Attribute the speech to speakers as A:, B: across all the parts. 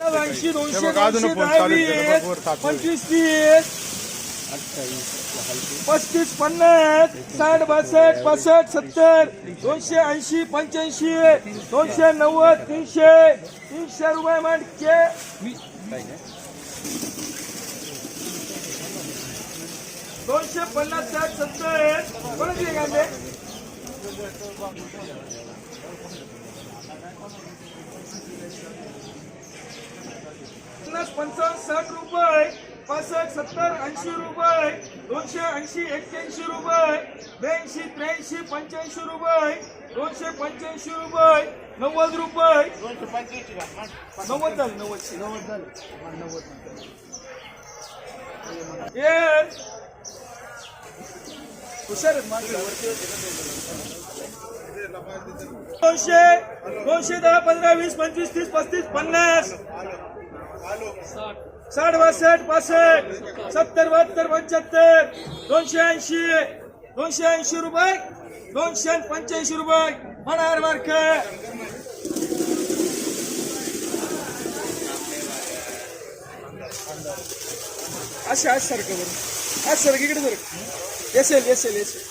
A: ऐंशी दोनशे दोनशे दहा वीस पंचवीस तीस. पस्तीस पन्नास साठ बासष्ट पासष्ट सत्तर दोनशे ऐंशी पंच्याऐंशी दोनशे नव्वद तीनशे. तीनशे रुपये म्हणजे दोनशे पन्नास साठ सत्तर. कोणाचे कांदे पन्नास पंचावन्न साठ रुपये पासष्ट सत्तर ऐंशी रुपये दोनशे ऐंशी एक्क्याऐंशी रुपये ब्याऐंशी त्र्याऐंशी पंच्याऐंशी रुपये दोनशे पंच्याऐंशी रुपये नव्वद रुपये. नव्वद झाले नव्वदशे नव्वद झाले. येस हुशार आहेत माणसं. दोनशे दोनशे दहा पंधरा वीस पंचवीस तीस पस्तीस पन्नास. साठ. बासष्ट पासष्ट सत्तर बहात्तर पंच्याहत्तर. दोनशे ऐंशी. दोनशे ऐंशी रुपये. दोनशे पंच्याऐंशी रुपये. होणार मार्क. असे आज सारखं बरं. आज सारखं इकडे सर एसेल एसेल एसेल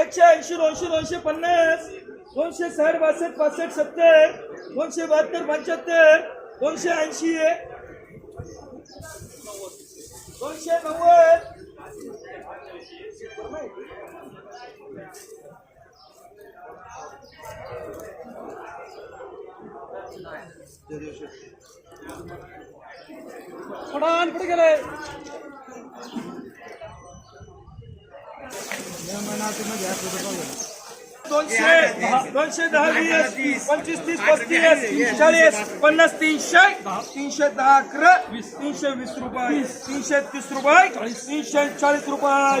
A: एकशे ऐंशी दोनशे दोनशे पन्नास. दोनशे साठ बासष्ट पासष्ट सत्तर. दोनशे बहात्तर पंच्याहत्तर दोनशे ऐंशी. दोनशे नव्वद. पडान कुठे गेले दोनशे दोनशे दहा वीस पंचवीस तीस पस्तीस चाळीस पन्नास तीनशे तीनशे दहा अकरा तीनशे वीस रुपये तीनशे तीस रुपये तीनशे चाळीस रुपये.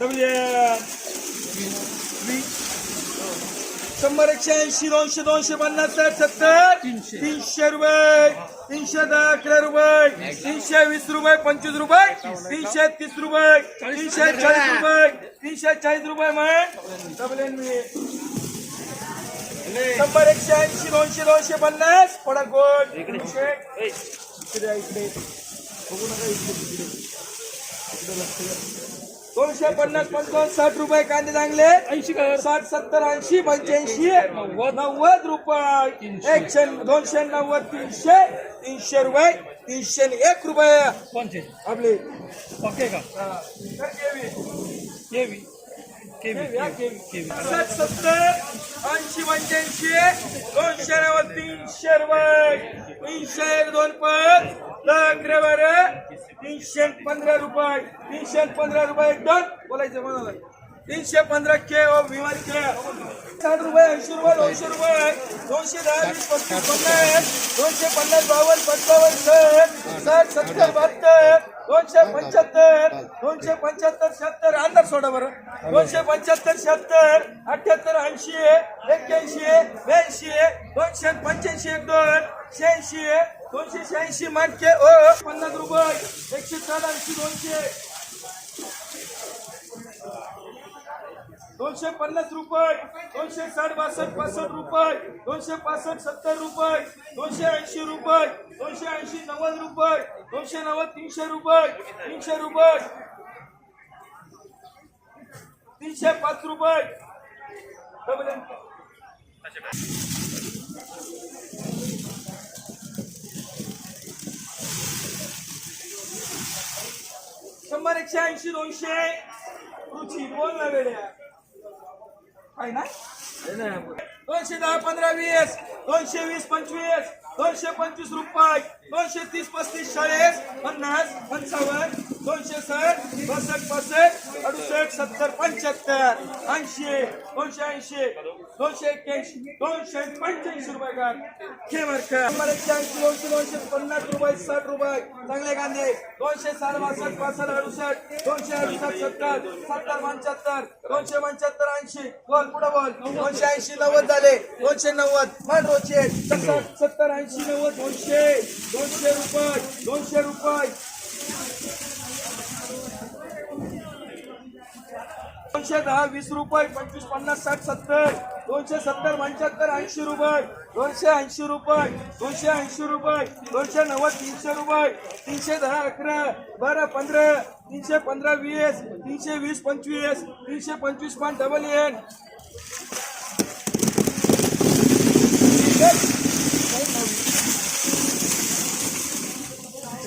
A: डब्ल्यू शंभर एकशे ऐंशी दोनशे दोनशे पन्नास साठ सत्तर तीनशे. रुपये तीनशे दहा अकरा रुपये तीनशे वीस रुपये पंचवीस रुपये तीनशे तीस रुपये तीनशे चाळीस रुपये तीनशे चाळीस रुपये मग. शंभर एकशे ऐंशी दोनशे दोनशे पन्नास थोडा गोल तीनशे. इकडे इकडे. बघू नका इकडे तिकडे. इकडे लक्ष. दोनशे पन्नास पंचावन्न साठ रुपये कांदे चांगले. ऐंशी साठ सत्तर ऐंशी पंच्याऐंशी नव्वद रुपये. एकशे दोनशे नव्वद तीनशे तीनशे रुपये तीनशे एक रुपये. आपले.
B: ओके का?
A: हा. केवी.
B: केवी
A: केवी, केवी. साठ सत्तर ऐंशी पंच्याऐंशी दोनशे नव्वद तीनशे रुपये. तीनशे एक दोन पाच. दहा अकरा तीनशे पंधरा रुपये तीनशे पंधरा रुपये एक दोन बोलायचं म्हणाला तीनशे पंधरा के ओ बिमारी के साठ रुपये ऐंशी रुपये दोनशे रुपये. दोनशे दहा वीस पस्तीस पन्नास. दोनशे पन्नास बावन्न पंचावन्न सर साठ सत्तर बहात्तर. दोनशे पंच्याहत्तर. दोनशे पंच्याहत्तर शहात्तर अंधार सोडा बरं. दोनशे पंच्याहत्तर शहात्तर अठ्ठ्याहत्तर ऐंशी एक्क्याऐंशी. दोनशे पंच्याऐंशी एक दोन. शहाऐंशी दोनशे शहाऐंशी मटके ओ. पन्नास रुपये. एकशे साठ ऐंशी दोनशे. दोनशे पन्नास रुपये. दोनशे साठ बासष्ट पासष्ट रुपये. दोनशे पासष्ट सत्तर रुपये. दोनशे ऐंशी रुपये. दोनशे ऐंशी नव्वद रुपये. दोनशे नव्वद तीनशे रुपये. तीनशे रुपये. तीनशे पाच रुपये. शंभर एकशे ऐंशी दोनशे. रुची बोल ना वेड्या. आहे ना दोनशे दहा पंधरा वीस. दोनशे वीस पंचवीस. दोनशे पंचवीस रुपये दोनशे तीस पस्तीस चाळीस पन्नास पंचावन्न दोनशे साठ बासष्ट पासष्ट अडुसष्ट सत्तर पंच्याहत्तर ऐंशी दोनशे ऐंशी दोनशे एक्क्याऐंशी दोनशे पंच्याऐंशी रुपये का? हे का? शंभर एक्क्याऐंशी दोनशे दोनशे पन्नास रुपये साठ रुपये. चांगले कांदे. दोनशे साठ बासष्ट पासष्ट अडुसष्ट दोनशे अडुसष्ट सत्तर सत्तर पंच्याहत्तर दोनशे पंच्याहत्तर ऐंशी. बोल पुढे बोल. दोनशे ऐंशी नव्वद झाले. दोनशे नव्वद. पाच दोनशे. सत्तर सत्तर ऐंशी नव्वद दोनशे दोनशे रुपये दोनशे रुपये. दोनशे दहा वीस रुपये पंचवीस पन्नास साठ सत्तर. दोनशे सत्तर पंच्याहत्तर ऐंशी रुपये. दोनशे ऐंशी रुपये दोनशे ऐंशी रुपये. दोनशे नव्वद तीनशे रुपये. तीनशे दहा अकरा बारा पंधरा. तीनशे पंधरा वीस. तीनशे वीस पंचवीस. तीनशे पंचवीस पाच डबल एन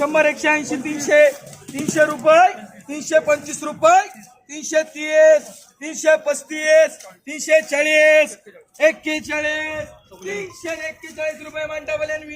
A: शंभर एकशे ऐंशी तीनशे तीनशे रुपये तीनशे पंचवीस रुपये तीनशे तीस तीनशे पस्तीस तीनशे चाळीस एक्केचाळीस तीनशे एक्केचाळीस रुपये मान डबल एन